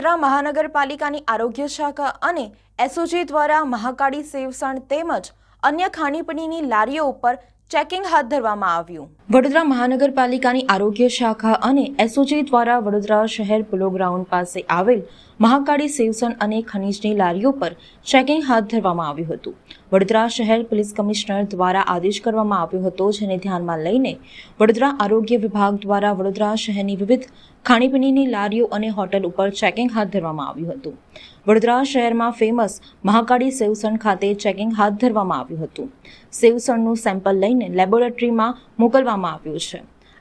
વડોદરા મહાનગરપાલિકાની આરોગ્ય શાખા અને એસઓજી દ્વારા મહાકાળી સેવસણ તેમજ અન્ય ખાણીપીણીની લારીઓ ઉપર ચેકિંગ હાથ ધરવામાં આવ્યું. વડોદરા મહાનગરપાલિકાની આરોગ્ય શાખા અને એસઓજી દ્વારા વડોદરા શહેર પોલો ગ્રાઉન્ડ પાસે આવેલ મહાકાળી સેવસણ અને ખનીજની લારીઓ પર ચેકિંગ હાથ ધરવામાં આવ્યું હતું. વડોદરા શહેર પોલીસ કમિશનર દ્વારા આદેશ કરવામાં આવ્યો હતો, જેને ધ્યાનમાં લઈને વડોદરા આરોગ્ય વિભાગ દ્વારા વડોદરા શહેરની વિવિધ ખાણીપીણીની લારીઓ અને હોટલ ઉપર ચેકિંગ હાથ ધરવામાં આવ્યું હતું. વડોદરા શહેરમાં ફેમસ મહાકાળી સેવસણ ખાતે ચેકિંગ હાથ ધરવામાં આવ્યું હતું. સેવસણનું સેમ્પલ લઈને લેબોરેટરીમાં મોકલવામાં આવ્યું છે.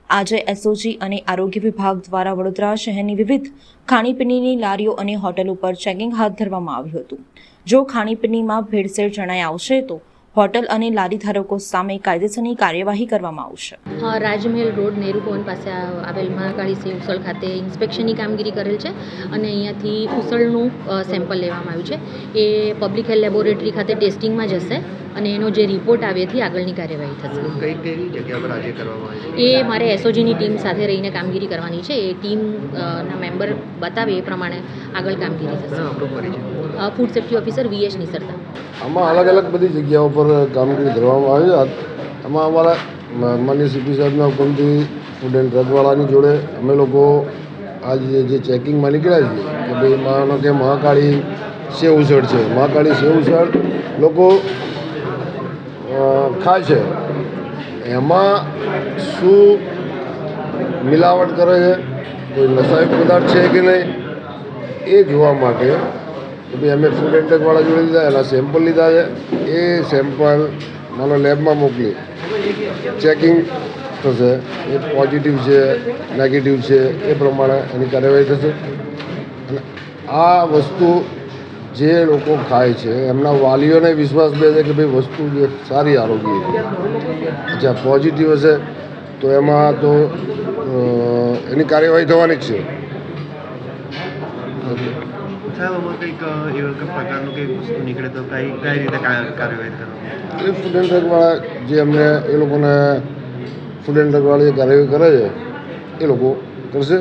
આજે એસઓજી અને આરોગ્ય વિભાગ દ્વારા વડોદરા શહેરની વિવિધ ખાણીપીણીની લારીઓ અને હોટલ ઉપર ચેકિંગ હાથ ધરવામાં આવ્યું હતું. જો ખાણીપીણીમાં ભેળસેળ જણાય આવશે તો હોટલ અને લારી ધારકો સામે કાયદેસરની કાર્યવાહી કરવામાં આવશે. રાજમહેલ રોડ નેહરુ ભવન પાસે આવેલ મહાકાળી સિંહ ઉસળ ખાતે ઇન્સ્પેક્શનની કામગીરી કરેલ છે અને અહીંયાથી ઉસળનું સેમ્પલ લેવામાં આવ્યું છે. એ પબ્લિક હેલ્થ લેબોરેટરી ખાતે ટેસ્ટિંગમાં જશે અને એનો જે રિપોર્ટ આવે એથી આગળની કાર્યવાહી થશે. કઈ કઈ જગ્યા પર આજે કરવામાં આવી એ મારે એસઓજીની ટીમ સાથે રહીને કામગીરી કરવાની છે. એ ટીમના મેમ્બર બતાવે એ પ્રમાણે આગળ કામગીરી થશે. Food safety officer VS Nisarta. આમાં અલગ અલગ બધી જગ્યાઓ પર કામગીરી કરવામાં આવી. હતી એમાં અમારા માન્ય સીપી સાહેબના હુકમથી ફૂડ એન્ડ જોડે અમે લોકો આજે જે ચેકિંગમાં નીકળ્યા છીએ કે ભાઈ માનો કે મહાકાળી સેવ ઉસળ છે. મહાકાળી સેવ ઉસળ લોકો ખાય છે. એમાં શું મિલાવટ કરે છે? કોઈ નશાયુક્ત પદાર્થ છે કે નહીં? એ જોવા માટે કે ભાઈ અમે ફૂડ ડ્રગવાળા જોડે લીધા, એના સેમ્પલ લીધા છે. એ સેમ્પલ માનો લેબમાં મોકલી. ચેકિંગ થશે. એ પોઝિટિવ છે નેગેટિવ છે, એ પ્રમાણે એની કાર્યવાહી થશે. અને આ વસ્તુ જે લોકો ખાય છે, એમના વાલીઓને વિશ્વાસ બે છે કે ભાઈ વસ્તુ જે સારી આરોગ્ય અચ્છા પોઝિટિવ હશે, તો એમાં તો એની કાર્યવાહી થવાની જ છે. આમાં કંઈક એવા કંઈક પ્રકારનું કંઈક વસ્તુ નીકળે તો કઈ કઈ રીતે કાર્યવાહી કરવામાં સ્ટુડન્ટ એન્ડ જે અમને એ લોકોને સ્ટુડન્ટ એન્ડ જે કાર્યવાહી કરે છે, એ લોકો કરશે.